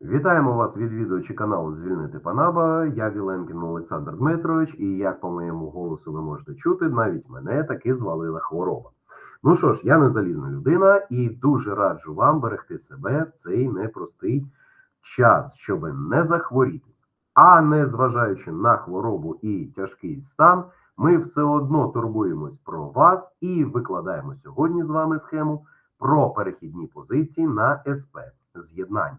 Вітаємо вас, відвідувачі каналу Звільнити Панаба. Я Віленкін Олександр Дмитрович, і як по моєму голосу ви можете чути, навіть мене таки звалила хвороба. Ну що ж, я не залізна людина і дуже раджу вам берегти себе в цей непростий час, щоб не захворіти. А не зважаючи на хворобу і тяжкий стан, ми все одно турбуємось про вас і викладаємо сьогодні з вами схему про перехідні позиції на СП з'єднання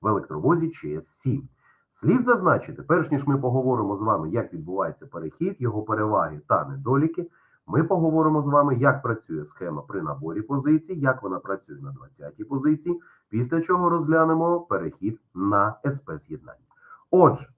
в електровозі ЧС-7. Слід зазначити, перш ніж ми поговоримо з вами, як відбувається перехід, його переваги та недоліки. Ми поговоримо з вами, як працює схема при наборі позицій, як вона працює на 20-й позиції, після чого розглянемо перехід на СП з'єднання. Отже,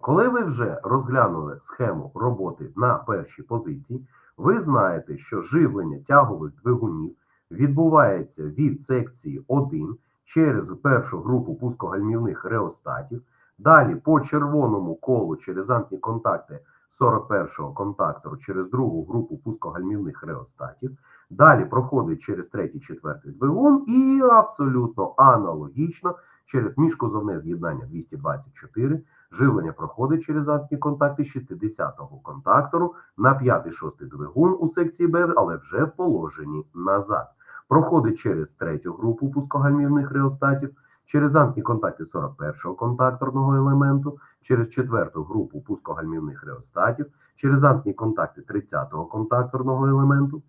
коли ви вже розглянули схему роботи на першій позиції, ви знаєте, що живлення тягових двигунів відбувається від секції 1 через першу групу пускогальмівних реостатів, далі по червоному колу через замкні контакти 41-го контактору через другу групу пускогальмівних реостатів, далі проходить через третій, четвертий двигун і абсолютно аналогічно через міжкозовне з'єднання 224 живлення проходить через замкні контакти 60-го контактору на 5-6 двигун у секції Б, але вже в положенні назад. Проходить через третю групу пускогальмівних реостатів, через замкні контакти 41-го контакторного елементу, через четверту групу пускогальмівних реостатів, через замкні контакти 30-го контакторного елементу.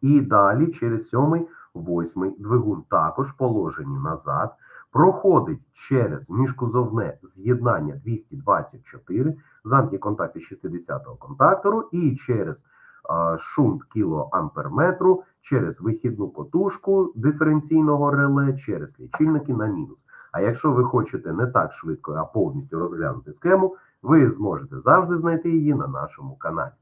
І далі через сьомий, восьмий двигун також положені назад, проходить через міжкузовне з'єднання 224, замкні контакти 60-го контактору і через шунт кілоамперметру через вихідну котушку диференційного реле, через лічильники на мінус. А якщо ви хочете не так швидко, а повністю розглянути схему, ви зможете завжди знайти її на нашому каналі.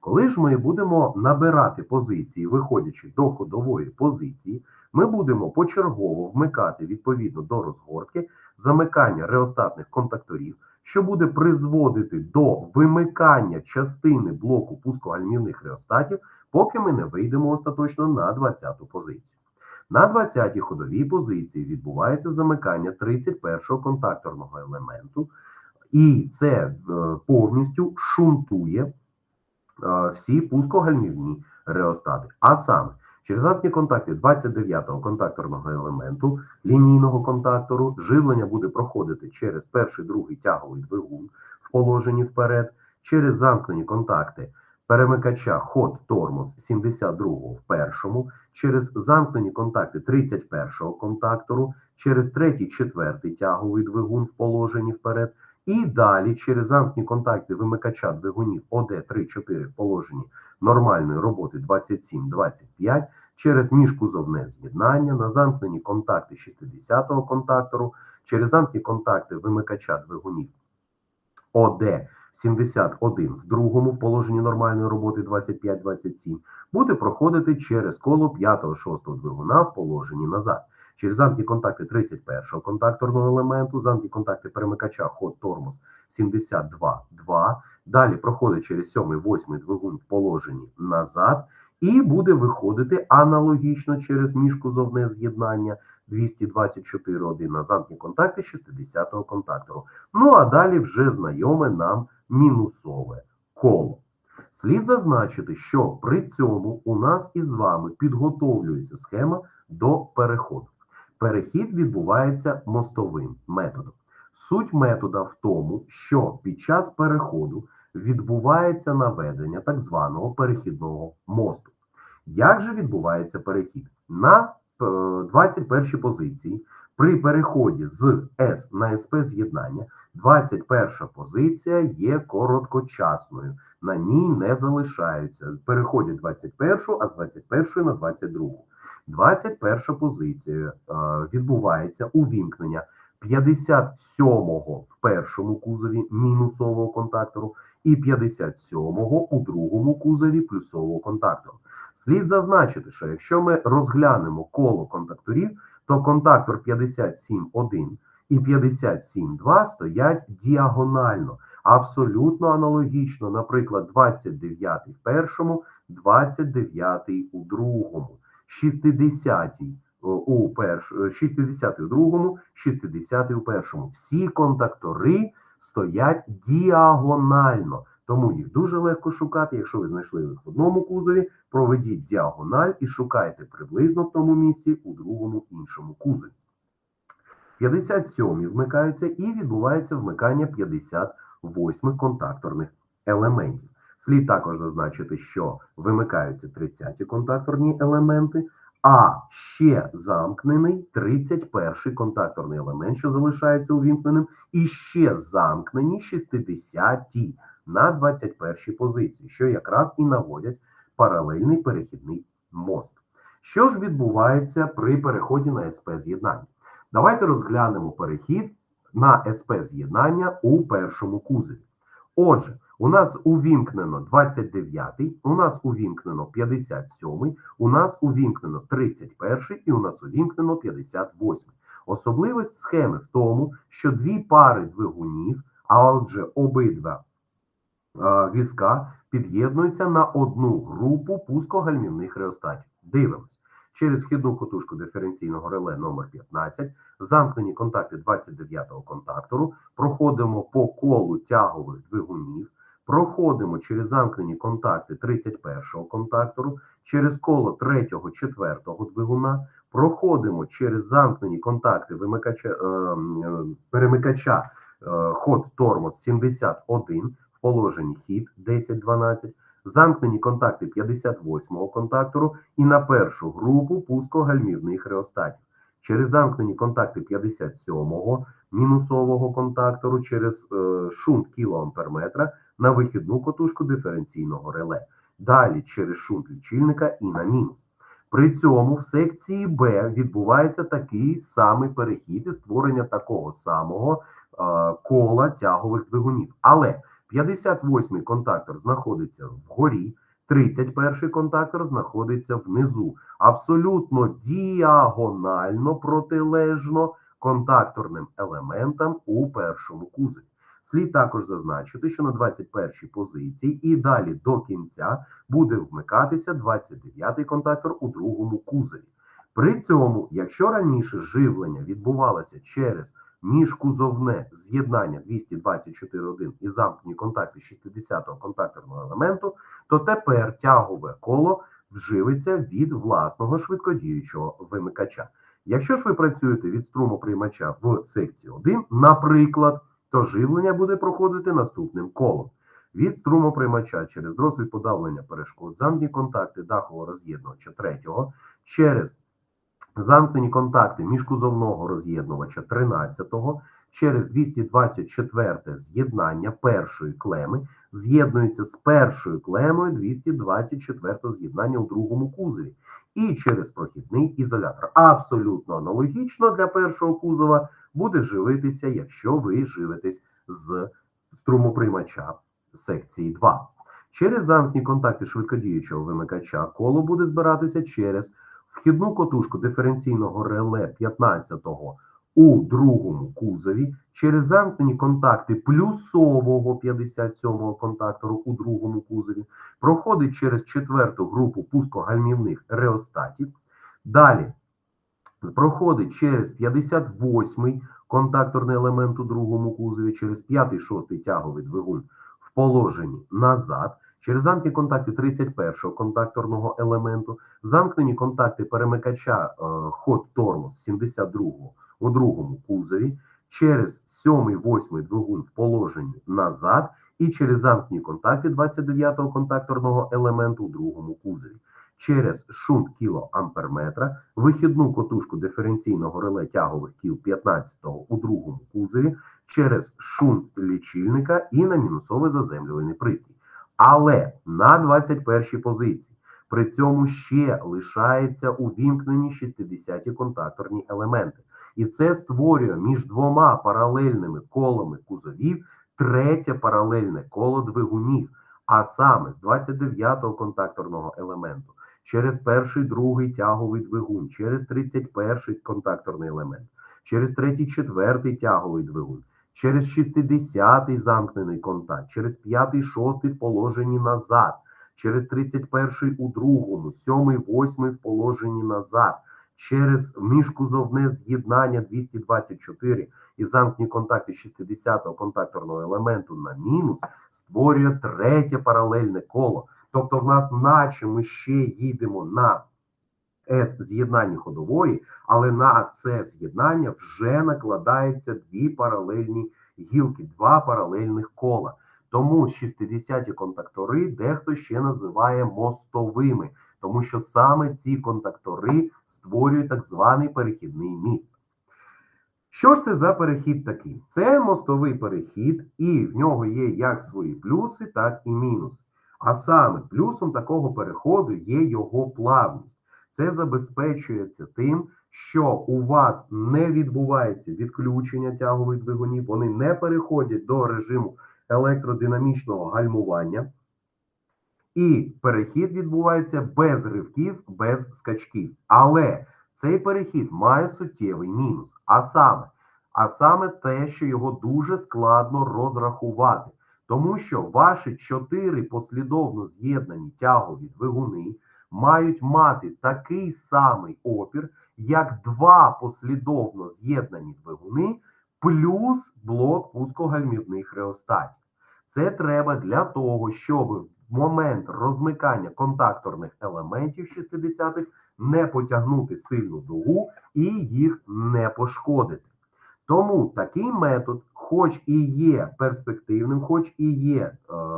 Коли ж ми будемо набирати позиції, виходячи до ходової позиції, ми будемо почергово вмикати відповідно до розгортки замикання реостатних контакторів, що буде призводити до вимикання частини блоку пускогальмівних реостатів, поки ми не вийдемо остаточно на 20-ту позицію. На 20-й ходовій позиції відбувається замикання 31-го контакторного елементу, і це е, повністю шунтує всі пускогальмівні реостати. А саме, через замкні контакти 29-го контакторного елементу лінійного контактору живлення буде проходити через перший другий тяговий двигун в положенні вперед, через замкнені контакти перемикача ход тормоз 72-го в першому, через замкнені контакти 31-го контактору, через третій, четвертий тяговий двигун в положенні вперед. І далі через замкні контакти вимикача двигунів ОД3-4 в положенні нормальної роботи 27-25, через міжкузовне з'єднання на замкнені контакти 60-го контактору, через замкні контакти вимикача двигунів ОД71 в другому в положенні нормальної роботи 25-27 буде проходити через коло 5-6 двигуна в положенні назад. Через замкні контакти 31-го контакторного елементу, замкні контакти перемикача ход тормоз 72-2. Далі проходить через 7-8 двигун в положенні назад, і буде виходити аналогічно через міжкузовне з'єднання 224.1 на замкні контакти 60-го контактору. Ну а далі вже знайоме нам мінусове коло. Слід зазначити, що при цьому у нас із вами підготовлюється схема до переходу. Перехід відбувається мостовим методом. Суть метода в тому, що під час переходу відбувається наведення так званого перехідного мосту. Як же відбувається перехід? На 21 позиції при переході з С на СП з'єднання 21 позиція є короткочасною, на ній не залишаються. Переходять 21, а з 21 на 22. 21 позиція е, відбувається увімкнення 57-го в першому кузові мінусового контактору і 57-го у другому кузові плюсового контактору. Слід зазначити, що якщо ми розглянемо коло контакторів, то контактор 57.1 і 57.2 стоять діагонально, абсолютно аналогічно, наприклад, 29 в першому, 29 у другому, 60 о, у перш, 60 у другому, 60 у першому. Всі контактори стоять діагонально, тому їх дуже легко шукати. Якщо ви знайшли їх в одному кузові, проведіть діагональ і шукайте приблизно в тому місці у другому іншому кузові. 57 вмикаються і відбувається вмикання 58 контакторних елементів. Слід також зазначити, що вимикаються 30-ті контакторні елементи, а ще замкнений 31-й контакторний елемент, що залишається увімкненим, і ще замкнені 60-ті на 21-й позиції, що якраз і наводять паралельний перехідний мост. Що ж відбувається при переході на СП з'єднання? Давайте розглянемо перехід на СП з'єднання у першому кузові. Отже, у нас увімкнено 29, у нас увімкнено 57, у нас увімкнено 31 і у нас увімкнено 58. Особливість схеми в тому, що дві пари двигунів, а отже, обидва візка під'єднуються на одну групу пускогальмівних реостатів. Дивимось. Через вхідну котушку диференційного реле номер 15 замкнені контакти 29-го контактору, проходимо по колу тягових двигунів, проходимо через замкнені контакти 31-го контактору, через коло 3-го, 4-го двигуна, проходимо через замкнені контакти вимикача, е, е, перемикача е, ход тормоз 71 в положенні хід 10-12, замкнені контакти 58-го контактору і на першу групу пускогальмівних реостатів. Через замкнені контакти 57-го мінусового контактору через е, шунт кілоамперметра на вихідну котушку диференційного реле. Далі через шунт лічильника і на мінус. При цьому в секції Б відбувається такий самий перехід і створення такого самого е, кола тягових двигунів. Але 58-й контактор знаходиться вгорі, 31-й контактор знаходиться внизу. Абсолютно діагонально протилежно контакторним елементам у першому кузові. Слід також зазначити, що на 21-й позиції і далі до кінця буде вмикатися 29-й контактор у другому кузові. При цьому, якщо раніше живлення відбувалося через міжкузовне з'єднання 224.1 і замкнені контакти 60-го контакторного елементу, то тепер тягове коло вживиться від власного швидкодіючого вимикача. Якщо ж ви працюєте від струмоприймача в секції 1, наприклад, то живлення буде проходити наступним колом. Від струмоприймача через дросель подавлення перешкод, замкнені контакти дахового роз'єднувача 3, через замкнені контакти міжкузовного роз'єднувача 13-го, через 224 з'єднання першої клеми з'єднується з першою клемою 224 з'єднання у другому кузові і через прохідний ізолятор. Абсолютно аналогічно для першого кузова буде живитися, якщо ви живетесь з струмоприймача секції 2. Через замкні контакти швидкодіючого вимикача коло буде збиратися через вхідну котушку диференційного реле 15-го у другому кузові, через замкнені контакти плюсового 57-го контактору у другому кузові, проходить через четверту групу пускогальмівних реостатів. Далі проходить через 58-й контакторний елемент у другому кузові, через 5-6 тяговий двигун в положенні назад, через замкнені контакти 31-го контакторного елементу, замкнені контакти перемикача е, ход тормоз 72-го у другому кузові, через 7-8 двигун в положенні назад і через замкнені контакти 29-го контакторного елементу у другому кузові. Через шунт кілоамперметра, вихідну котушку диференційного реле тягових кіл 15-го у другому кузові, через шунт лічильника і на мінусовий заземлювальний пристрій. Але на 21-й позиції при цьому ще лишається увімкнені 60-ті контакторні елементи. І це створює між двома паралельними колами кузовів третє паралельне коло двигунів, а саме з 29-го контакторного елементу через перший другий тяговий двигун, через 31-й контакторний елемент, через третій, четвертий тяговий двигун, через 60-й замкнений контакт, через 5-й, 6-й в положенні назад, через 31-й у другому, 7-й, 8-й в положенні назад, через міжкузовне з'єднання 224 і замкні контакти 60-го контакторного елементу на мінус створює третє паралельне коло. Тобто, в нас, наче ми ще їдемо на С з'єднання ходової, але на це з'єднання вже накладається дві паралельні гілки, два паралельних кола. Тому 60-ті контактори дехто ще називає мостовими, тому що саме ці контактори створюють так званий перехідний міст. Що ж це за перехід такий? Це мостовий перехід, і в нього є як свої плюси, так і мінуси. А саме плюсом такого переходу є його плавність. Це забезпечується тим, що у вас не відбувається відключення тягових двигунів, вони не переходять до режиму електродинамічного гальмування, і перехід відбувається без ривків, без скачків. Але цей перехід має суттєвий мінус. А саме, а саме те, що його дуже складно розрахувати, тому що ваші чотири послідовно з'єднані тягові двигуни мають мати такий самий опір, як два послідовно з'єднані двигуни плюс блок пускогальмівних реостатів. Це треба для того, щоб в момент розмикання контакторних елементів 60-х не потягнути сильну дугу і їх не пошкодити. Тому такий метод, хоч і є перспективним, хоч і є е,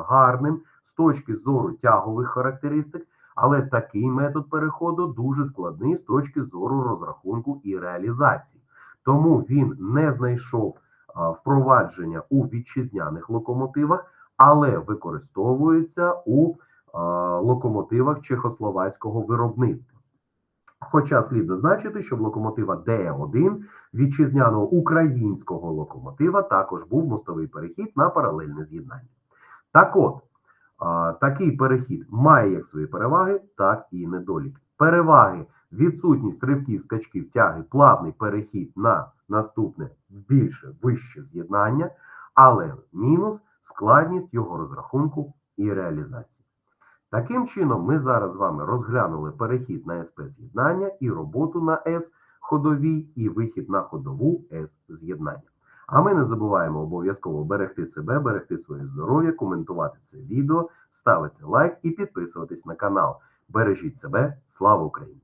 гарним з точки зору тягових характеристик, але такий метод переходу дуже складний з точки зору розрахунку і реалізації. Тому він не знайшов впровадження у вітчизняних локомотивах, але використовується у локомотивах чехословацького виробництва. Хоча слід зазначити, що в локомотива ДЕ1 вітчизняного українського локомотива також був мостовий перехід на паралельне з'єднання. Так от, такий перехід має як свої переваги, так і недоліки. Переваги відсутність ривків, скачків, тяги, плавний перехід на наступне більше вище з'єднання, але мінус складність його розрахунку і реалізації. Таким чином, ми зараз з вами розглянули перехід на СП з'єднання і роботу на С ходовій, і вихід на ходову С з'єднання. А ми не забуваємо обов'язково берегти себе, берегти своє здоров'я, коментувати це відео, ставити лайк і підписуватись на канал. Бережіть себе, слава Україні!